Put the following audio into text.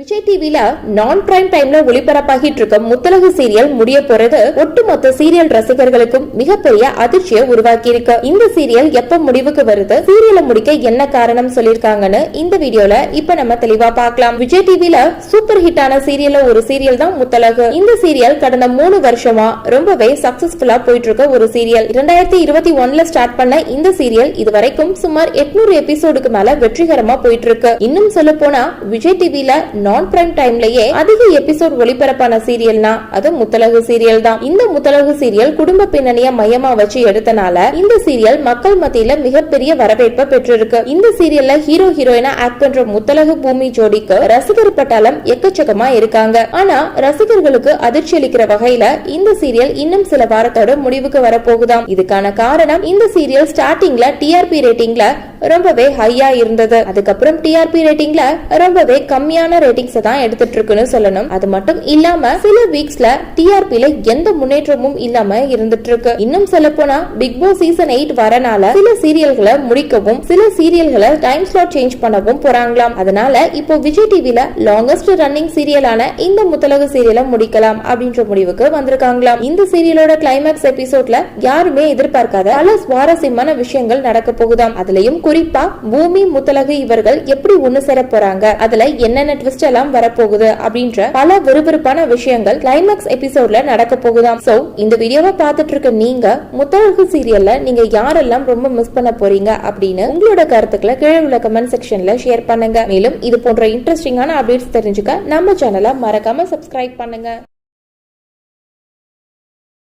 விஜய் டிவில நான் பிரைம் டைம்ல ஒளிபரப்பாகிட்டு இருக்க முத்தலகு சீரியல் முடிய போறது ஒட்டுமொத்த சீரியல் ரசிகர்களுக்கும் மிகப்பெரிய அதிர்ச்சியை உருவாக்கி இருக்கு. இந்த சீரியல் எப்ப முடிவுக்கு வருது சீரியலை முடிக்க என்ன காரணம் சொல்லிருக்காங்கன்னு இந்த வீடியோல இப்ப நம்ம தெளிவா பார்க்கலாம். விஜய் டிவில சூப்பர் ஹிட்டான சீரியல்ல ஒரு சீரியல் தான் முத்தலகு. இந்த சீரியல் கடந்த மூணு வருஷமா ரொம்பவே சக்சஸ்ஃபுல்லா போயிட்டு இருக்க ஒரு சீரியல் இரண்டாயிரத்தி இருபத்தி ஒன்ல ஸ்டார்ட் பண்ண இந்த சீரியல் இதுவரைக்கும் சுமார் எட்நூறு எபிசோடுக்கு மேல வெற்றிகரமா போயிட்டு இருக்கு. இன்னும் சொல்ல போனா விஜய் டிவில நான் பிரைம் டைம்லயே அதிக எபிசோட் ஒளிபரப்பான சீரியல்னா அது முத்தலகு சீரியல் தான் இந்த முத்தலகு சீரியல் குடும்ப பின்னணிய மையமா வச்சு எடுத்தனால இந்த சீரியல் மக்கள் மத்தியில மிகப்பெரிய வரவேற்பை பெற்றிருக்கு. இந்த சீரியல்ல ஹீரோ ஹீரோயினா ஆக்ட் பண்ற முத்தலகு பூமி ஜோடிக்கு ரசிகர் பட்டாளம் எக்கச்சக்கமா இருக்காங்க. ஆனா ரசிகர்களுக்கு அதிர்ச்சி அளிக்கிற வகையில இந்த சீரியல் இன்னும் சில வாரத்தோட முடிவுக்கு வரப்போகுதாம். இதுக்கான காரணம் இந்த சீரியல் ஸ்டார்டிங்ல டிஆர்பி ரேட்டிங்ல ரொம்பவே ஹையா இருந்தது. அதுக்கப்புறம் டிஆர்பி ரேட்டிங்ல ரொம்பவே கம்மியான ரேட்டிங்ஸ் தான் எடுத்துட்டு இருக்குன்னு சொல்லணும். அது மட்டும் இல்லாம சில வீக்ஸ்ல டிஆர்பில எந்த முன்னேற்றமும் இல்லாம இருந்துட்டு இருக்கு இன்னும் சொல்ல போனா பிக் பாஸ் சீசன் எயிட் வரனால சில சீரியல்களை முடிக்கவும் சில சீரியல்களை டைம் ஸ்லாட் சேஞ்ச் பண்ணவும் போறாங்களாம். அதனால இப்போ விஜய் டிவில லாங்கஸ்ட் ரன்னிங் சீரியலான இந்த முத்தலகு சீரியலை முடிக்கலாம் அப்படின்ற முடிவுக்கு வந்திருக்காங்களாம். இந்த சீரியலோட கிளைமேக்ஸ் எபிசோட்ல யாருமே எதிர்பார்க்காத பல சுவாரஸ்யமான விஷயங்கள் நடக்க போகுதாம். அதுலயும் குறிப்பா பூமி முத்தலகு இவர்கள் எப்படி ஒண்ணு சேர போறாங்க? அதுல என்னென்ன ட்விஸ்ட் எல்லாம் வரப்போகுது அப்படின்ற பல விறுவிறுப்பான விஷயங்கள் கிளைமேக்ஸ் எபிசோட்ல நடக்க போகுதாம். சோ இந்த வீடியோவை பார்த்துட்டு இருக்க நீங்க முத்தலகு சீரியல்ல நீங்க யாரெல்லாம் ரொம்ப மிஸ் பண்ண போறீங்க அப்படின்னு உங்களோட கருத்துக்களை கீழே உள்ள கமெண்ட் செக்ஷன்ல ஷேர் பண்ணுங்க. மேலும் இது போன்ற இன்ட்ரெஸ்டிங்கான அப்டேட்ஸ் தெரிஞ்சுக்க நம்ம சேனலை மறக்காம சப்ஸ்கிரைப் பண்ணுங்க.